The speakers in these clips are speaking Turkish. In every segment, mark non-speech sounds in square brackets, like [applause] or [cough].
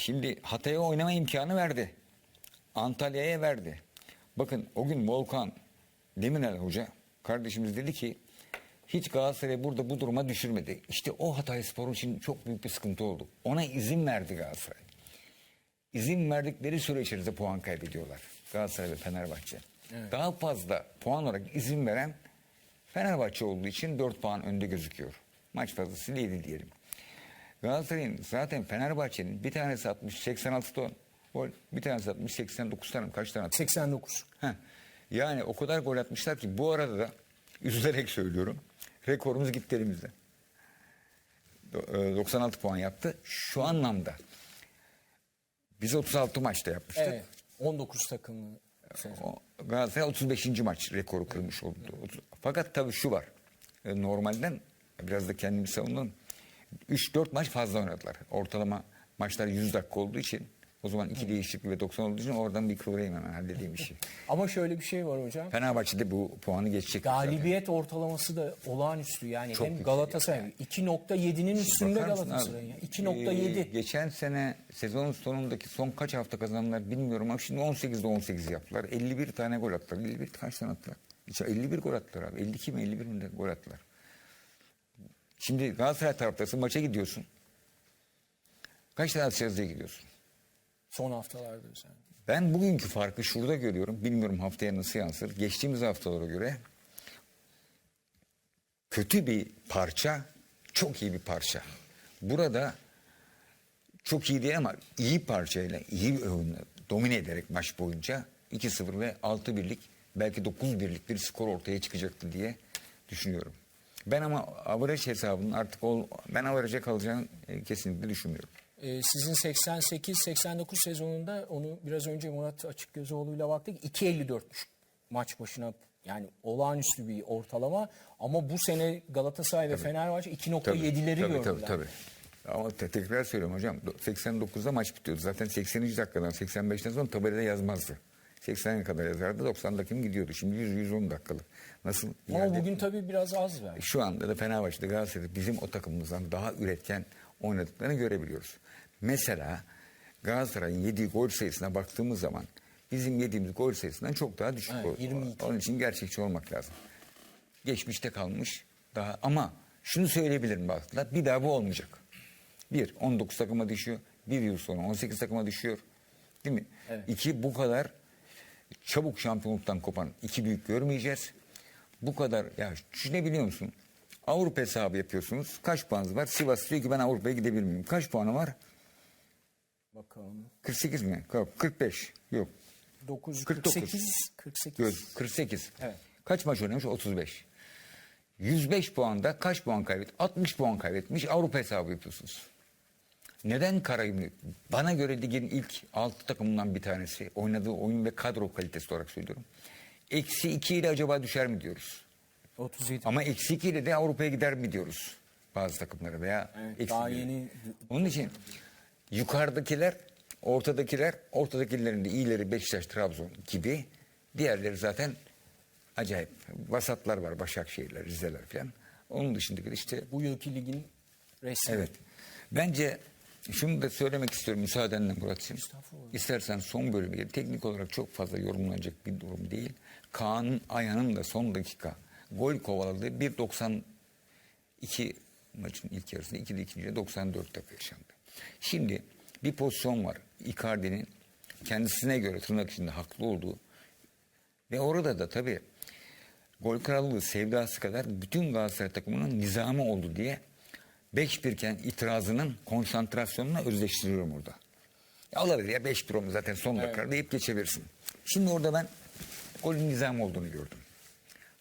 Şimdi Hatay'a oynama imkanı verdi. Antalya'ya verdi. Bakın o gün Volkan Demirel Hoca kardeşimiz dedi ki hiç Galatasaray burada bu duruma düşürmedi. İşte o Hatay Spor'un için çok büyük bir sıkıntı oldu. Ona izin verdi Galatasaray. İzin verdikleri süre içerisinde puan kaybediyorlar. Galatasaray ve Fenerbahçe. Daha fazla puan olarak izin veren Fenerbahçe olduğu için 4 puan önde gözüküyor. Maç fazlasıyla 7 diyelim. Galatasaray'ın zaten Fenerbahçe'nin bir tanesi atmış 86 ton gol, bir tanesi atmış 89 tane kaç tane atmış? 89. Heh. Yani o kadar gol atmışlar ki bu arada da [laughs] üzülerek söylüyorum. Rekorumuz gitti elimizden. E, 96 puan yaptı. Şu anlamda biz 36 maçta yapmıştık. Evet. 19 takımlı Galatasaray 35. maç rekoru kırmış oldu. Fakat tabii şu var. E, Normalden biraz da kendimi savundum. 3-4 maç fazla oynadılar. Ortalama maçlar 100 dakika olduğu için o zaman iki değişiklik ve 90 olduğu için oradan bir kıvırayım hemen halledeyim işi. [laughs] Ama şöyle bir şey var hocam. Fenerbahçe'de bu puanı geçecek. zaten. Galibiyet ortalaması da olağanüstü yani. Çok hem Galatasaray 2.7'nin üstünde Galatasaray'ın. abi? ya. 2.7. Ee, geçen sene sezonun sonundaki son kaç hafta kazandılar bilmiyorum ama şimdi 18'de 18 yaptılar. 51 tane gol attılar. 51 kaç tane attılar? Hiç 51 gol attılar abi. 52 mi 51 mi gol attılar. Şimdi Galatasaray taraftasın maça gidiyorsun. Kaç tane atacağız diye gidiyorsun. Son haftalarda özellikle. Ben bugünkü farkı şurada görüyorum. Bilmiyorum haftaya nasıl yansır. Geçtiğimiz haftalara göre kötü bir parça, çok iyi bir parça. Burada çok iyi değil ama iyi parçayla, iyi oyunla domine ederek maç boyunca 2-0 ve 6-1'lik belki 9-1'lik bir skor ortaya çıkacaktı diye düşünüyorum. Ben ama average hesabının artık ol, ben average'e kalacağını e, kesinlikle düşünmüyorum. Ee, sizin 88-89 sezonunda onu biraz önce Murat Açıkgözoğlu'yla baktık. 2.54'müş maç başına. Yani olağanüstü bir ortalama. Ama bu sene Galatasaray ve Fenerbahçe 2.7'leri tabii, gördüler. Tabii tabii. Ama te- tekrar söylüyorum hocam. 89'da maç bitiyordu. Zaten 80. dakikadan 85'ten sonra tabelada yazmazdı. 80'e kadar yazardı. 90 dakika gidiyordu. Şimdi 100-110 dakikalık. Nasıl? Ama bugün tabii biraz az verdi. Şu anda da Fenerbahçe'de Galatasaray'da bizim o takımımızdan daha üretken oynadıklarını görebiliyoruz. Mesela Galatasaray'ın yediği gol sayısına baktığımız zaman bizim yediğimiz gol sayısından çok daha düşük. Evet, gol. 22. Onun için gerçekçi olmak lazım. Geçmişte kalmış daha ama şunu söyleyebilirim baktılar bir daha bu olmayacak. Bir 19 takıma düşüyor. Bir yıl sonra 18 takıma düşüyor. Değil mi? Evet. İki bu kadar çabuk şampiyonluktan kopan iki büyük görmeyeceğiz. Bu kadar ya şu ne biliyor musun? Avrupa hesabı yapıyorsunuz. Kaç puanınız var? Sivas diyor ki ben Avrupa'ya gidebilir miyim? Kaç puanı var? Bakalım. 48 mi? Yok, 45. Yok. 9, 49. 48, 48. Göz 48. Evet. Kaç maç oynamış? 35. 105 puanda kaç puan kaybetmiş? 60 puan kaybetmiş. Avrupa hesabı yapıyorsunuz. Neden Karagümrük? Bana göre ligin ilk 6 takımından bir tanesi. Oynadığı oyun ve kadro kalitesi olarak söylüyorum. Eksi 2 ile acaba düşer mi diyoruz? 37. Ama eksi 2 ile de Avrupa'ya gider mi diyoruz? Bazı takımlara veya Evet, eksi daha yeni- Onun için yukarıdakiler, ortadakiler, ortadakilerin de iyileri Beşiktaş, Trabzon gibi. Diğerleri zaten acayip. Vasatlar var, Başakşehirler, Rizeler falan. Onun dışındaki işte Bu yılki ligin resmi. Evet. Bence şunu da söylemek istiyorum müsaadenle Murat'cığım. İstersen son bölümü teknik olarak çok fazla yorumlanacak bir durum değil. Kaan'ın Ayhan'ın da son dakika gol kovaladığı 1.92 maçın ilk yarısında 2'de ikinciye 94 dakika yaşandı. Şimdi bir pozisyon var. Icardi'nin kendisine göre tırnak içinde haklı olduğu ve orada da tabii gol krallığı sevdası kadar bütün Galatasaray takımının nizamı oldu diye 5-1 iken itirazının konsantrasyonuna özleştiriyorum orada. Ya alırız ya 5-1 olmuş zaten son dakika deyip geçebilirsin. Şimdi orada ben golün nizam olduğunu gördüm.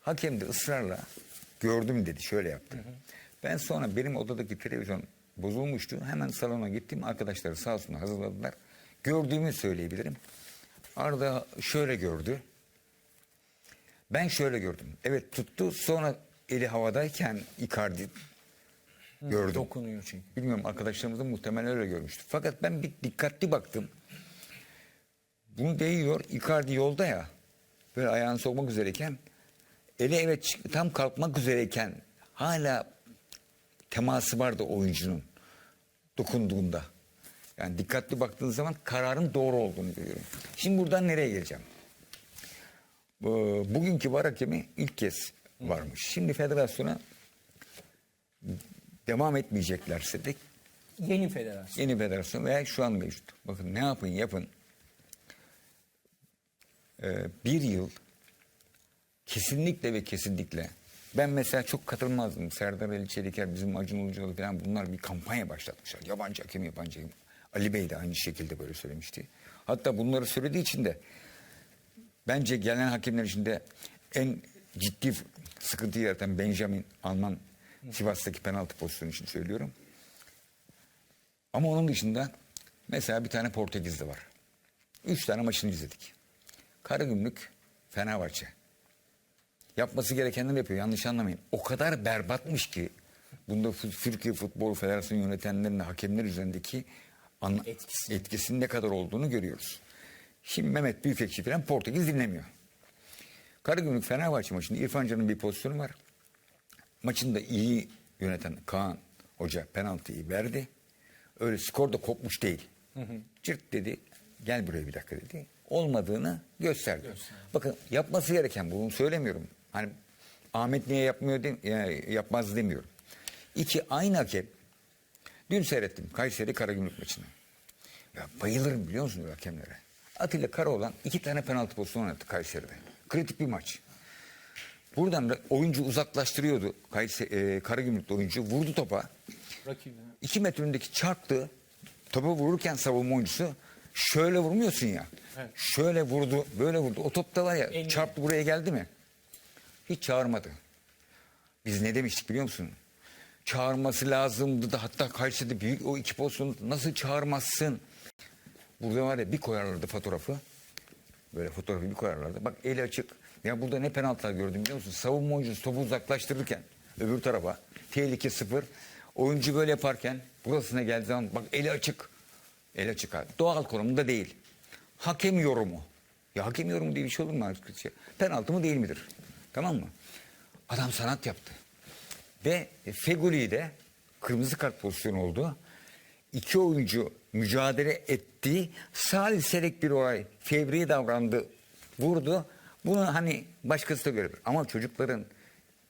Hakem de ısrarla gördüm dedi şöyle yaptı. Ben sonra benim odadaki televizyon bozulmuştu. Hemen salona gittim. Arkadaşları sağ olsun hazırladılar. Gördüğümü söyleyebilirim. Arda şöyle gördü. Ben şöyle gördüm. Evet tuttu. Sonra eli havadayken Icardi gördüm. Dokunuyor çünkü. Bilmiyorum arkadaşlarımız da muhtemelen öyle görmüştü. Fakat ben bir dikkatli baktım. Bunu değiyor. Icardi yolda ya. Böyle ayağını sokmak üzereyken eli evet tam kalkmak üzereyken hala teması vardı oyuncunun dokunduğunda. Yani dikkatli baktığın zaman kararın doğru olduğunu görüyorum. Şimdi buradan nereye geleceğim? Bu- Bugünkü var hakemi ilk kez varmış. Şimdi federasyona devam etmeyeceklerse de Yeni federasyon. yeni federasyon veya şu an mevcut. Bakın ne yapın yapın. Ee, bir yıl kesinlikle ve kesinlikle ben mesela çok katılmazdım. Serdar Ali Çeliker, bizim Acun Ilıcalı falan bunlar bir kampanya başlatmışlar. Yabancı hakem, yabancı hakem. Ali Bey de aynı şekilde böyle söylemişti. Hatta bunları söylediği için de bence gelen hakemler içinde en ciddi sıkıntı yaratan Benjamin Alman Sivas'taki penaltı pozisyonu için söylüyorum. Ama onun dışında mesela bir tane Portekizli var. Üç tane maçını izledik. Karagümrük, Fenerbahçe. Yapması gerekenleri yapıyor. Yanlış anlamayın. O kadar berbatmış ki bunda Türkiye Futbol Federasyonu yönetenlerin hakemler üzerindeki Etkisi. etkisinin ne kadar olduğunu görüyoruz. Şimdi Mehmet Büyükekşi falan Portekiz dinlemiyor. Karagümrük Fenerbahçe maçında İrfan Can'ın bir pozisyonu var. Maçını da iyi yöneten Kaan Hoca penaltıyı verdi. Öyle skor da kopmuş değil. Cırt dedi gel buraya bir dakika dedi. Olmadığını gösterdi. Bakın yapması gereken bunu söylemiyorum. Hani Ahmet niye yapmıyor de, ya- yapmaz demiyorum. İki aynı hakem dün seyrettim Kayseri Karagümrük maçını. Ya bayılırım biliyor musunuz hakemlere? Atilla Karaoğlan iki tane penaltı pozisyonu oynadı Kayseri'de. Kritik bir maç. Buradan da oyuncu uzaklaştırıyordu. Kayseri, e, Karagümrük'te oyuncu vurdu topa. Rakibine. İki metre öndeki çarptı. Topa vururken savunma oyuncusu şöyle vurmuyorsun ya. Evet. Şöyle vurdu, böyle vurdu. O top da var ya En- çarptı buraya geldi mi? Hiç çağırmadı. Biz ne demiştik biliyor musun? Çağırması lazımdı da hatta Kayseri'de büyük o iki pozisyonu nasıl çağırmazsın? Burada var ya bir koyarlardı fotoğrafı. Böyle fotoğrafı bir koyarlardı. Bak eli açık. Ya burada ne penaltılar gördüm biliyor musun? Savunma oyuncusu topu uzaklaştırırken öbür tarafa tehlike sıfır. Oyuncu böyle yaparken burasına geldiği zaman bak eli açık. El açık abi. Doğal konumunda değil. Hakem yorumu. Ya hakem yorumu diye bir şey olur mu? arkadaşlar? Penaltı mı değil midir? Tamam mı? Adam sanat yaptı. Ve Feguli de kırmızı kart pozisyonu oldu. İki oyuncu mücadele etti. Saliserek bir olay. Fevri davrandı. Vurdu. Bunu hani başkası da görebilir. Ama çocukların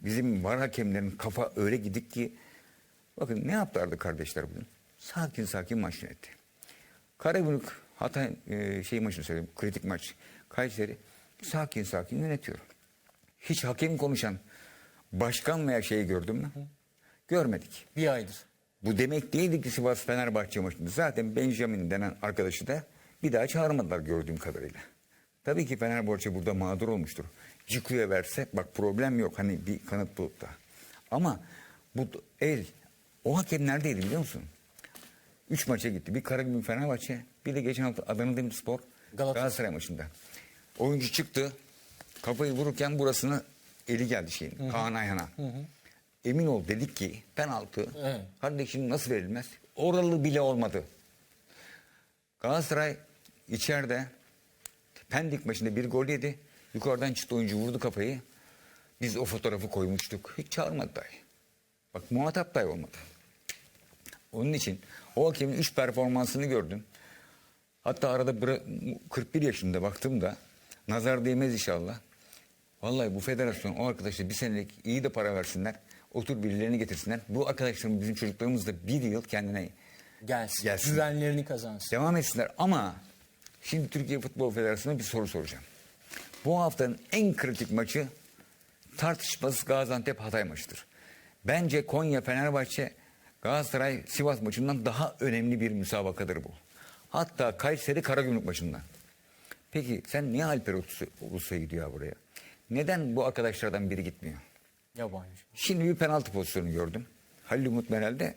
bizim var hakemlerin kafa öyle gidik ki bakın ne yaptılardı kardeşler bugün? Sakin sakin maç yönetti. Karagümrük Hatay e, şey maçını söyleyeyim. Kritik maç. Kayseri sakin sakin yönetiyor. Hiç hakem konuşan başkan veya şeyi gördün mü? Görmedik. Bir aydır. Bu demek değildi ki Sivas Fenerbahçe maçında. Zaten Benjamin denen arkadaşı da bir daha çağırmadılar gördüğüm kadarıyla. Tabii ki Fenerbahçe burada mağdur olmuştur. Ciku'ya verse bak problem yok hani bir kanıt bulup da. Ama bu el o hakem neredeydi biliyor musun? Üç maça gitti. Bir Karagümrük Fenerbahçe bir de geçen hafta Adana Demirspor Galatasaray. Galatasaray maçında. Oyuncu çıktı kafayı vururken burasını eli geldi şeyin Kaan Ayhan'a. Emin ol dedik ki penaltı Evet. kardeşim nasıl verilmez? Oralı bile olmadı. Galatasaray içeride Pendik maçında bir gol yedi. Yukarıdan çıktı oyuncu vurdu kafayı. Biz o fotoğrafı koymuştuk. Hiç çağırmadı dahi. Bak muhatap dahi olmadı. Onun için o hakemin 3 performansını gördüm. Hatta arada bıra- 41 yaşında baktığımda nazar değmez inşallah. Vallahi bu federasyon o arkadaşlar bir senelik iyi de para versinler. Otur birilerini getirsinler. Bu arkadaşlarım bizim çocuklarımız da bir yıl kendine Gelsin. Gelsin. Güvenlerini kazansın. devam etsinler. Ama şimdi Türkiye Futbol Federasyonu'na bir soru soracağım. Bu haftanın en kritik maçı tartışmasız Gaziantep Hatay maçıdır. Bence Konya Fenerbahçe Galatasaray Sivas maçından daha önemli bir müsabakadır bu. Hatta Kayseri Karagümrük maçından. Peki sen niye Alper Ulus'a gidiyor buraya? Neden bu arkadaşlardan biri gitmiyor? Yabancı. Şimdi bir penaltı pozisyonu gördüm. Halil Umut Meral'de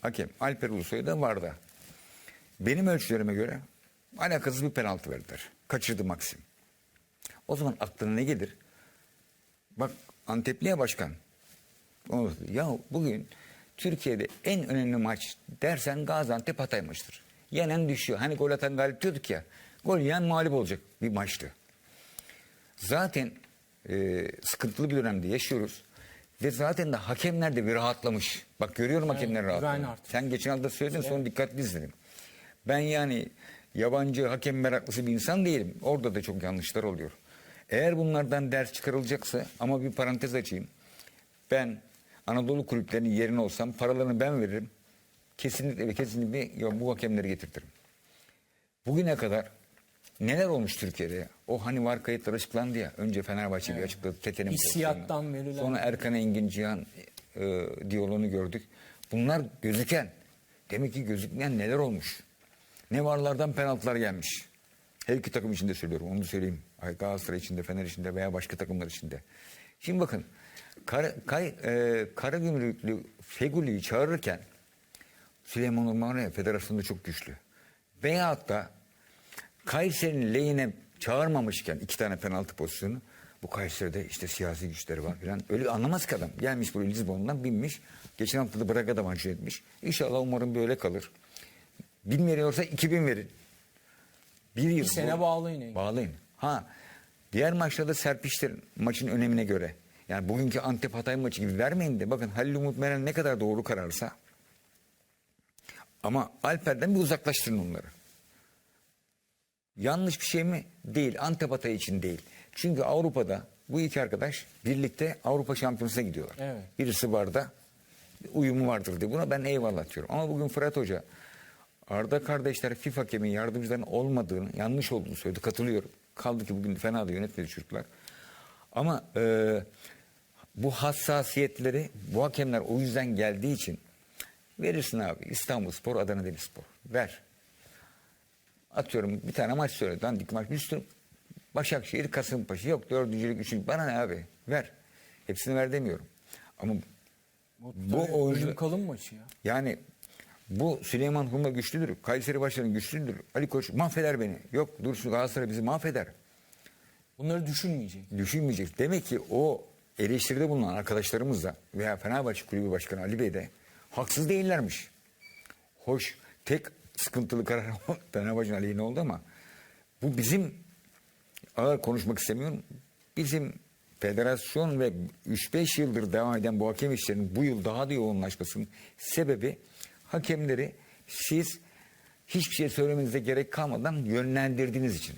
hakem. Alper Ulusoy da vardı. Benim ölçülerime göre alakasız bir penaltı verdiler. Kaçırdı Maxim. O zaman aklına ne gelir? Bak Antepli'ye başkan. Ya bugün Türkiye'de en önemli maç dersen Gaziantep Hatay maçıdır. Yenen düşüyor. Hani gol atan galip diyorduk ya. Gol yiyen mağlup olacak bir maçtı. Zaten e, sıkıntılı bir dönemde yaşıyoruz. Ve zaten de hakemler de bir rahatlamış. Bak görüyorum hakemler güven rahatlamış. Sen geçen hafta söyledin sonra dikkatli izledim. Ben yani yabancı hakem meraklısı bir insan değilim. Orada da çok yanlışlar oluyor. Eğer bunlardan ders çıkarılacaksa ama bir parantez açayım. Ben Anadolu kulüplerinin yerine olsam paralarını ben veririm. Kesinlikle ve kesinlikle ya bu hakemleri getirtirim. Bugüne kadar neler olmuş Türkiye'de ya? O hani var kayıtlar açıklandı ya. Önce Fenerbahçe bir açıkladı. Tete'nin pozisyonunu. verilen- Sonra Erkan Engin Cihan e, diyaloğunu gördük. Bunlar gözüken. Demek ki gözükmeyen neler olmuş. Ne varlardan penaltılar gelmiş. Her iki takım içinde söylüyorum. Onu da söyleyeyim. Ay, Galatasaray içinde, Fener içinde veya başka takımlar içinde. Şimdi bakın. Kara, kay, e, Karagümrüklü Feguli'yi çağırırken Süleyman Urman ya federasyonda çok güçlü. Veyahut da Kayseri'nin lehine çağırmamışken iki tane penaltı pozisyonu bu Kayseri'de işte siyasi güçleri var falan. Öyle anlamaz ki adam. Gelmiş buraya Lizbon'dan binmiş. Geçen hafta da Braga'da maç etmiş. İnşallah umarım böyle kalır. Bin veriyorsa iki bin verin. Bir yıl. Bir sene bu- bağlayın. Bağlayın. Ha diğer maçlarda serpiştirin maçın önemine göre. Yani bugünkü Antep Hatay maçı gibi vermeyin de bakın Halil Umut Meral ne kadar doğru kararsa ama Alper'den bir uzaklaştırın onları. Yanlış bir şey mi? Değil. Antep Hatay için değil. Çünkü Avrupa'da bu iki arkadaş birlikte Avrupa Şampiyonası'na gidiyorlar. Evet. Birisi barda uyumu vardır diye. Buna ben eyvallah diyorum. Ama bugün Fırat Hoca Arda kardeşler FIFA hakemin yardımcıların olmadığını, yanlış olduğunu söyledi. Katılıyorum. Kaldı ki bugün fena da yönetmedi çocuklar. Ama e, bu hassasiyetleri bu hakemler o yüzden geldiği için verirsin abi. İstanbul Spor, Adana Demirspor. Ver. Atıyorum bir tane maç söyle. Dandik maç. Bir sürü Başakşehir, Kasımpaşa. Yok dördüncülük, üçüncülük. Bana ne abi? Ver. Hepsini ver demiyorum. Ama bu oyuncu... kalım maçı ya. Yani bu Süleyman Huma güçlüdür. Kayseri Başkanı güçlüdür. Ali Koç mahveder beni. Yok Dursun Galatasaray bizi mahveder. Bunları düşünmeyecek. Düşünmeyecek. Demek ki o eleştiride bulunan arkadaşlarımız da veya Fenerbahçe Kulübü Başkanı Ali Bey de haksız değillermiş. Hoş tek sıkıntılı karar [laughs] Fenerbahçe'nin aleyhine oldu ama bu bizim ağır konuşmak istemiyorum. Bizim federasyon ve 3-5 yıldır devam eden bu hakem işlerinin bu yıl daha da yoğunlaşmasının sebebi hakemleri siz hiçbir şey söylemenize gerek kalmadan yönlendirdiğiniz için.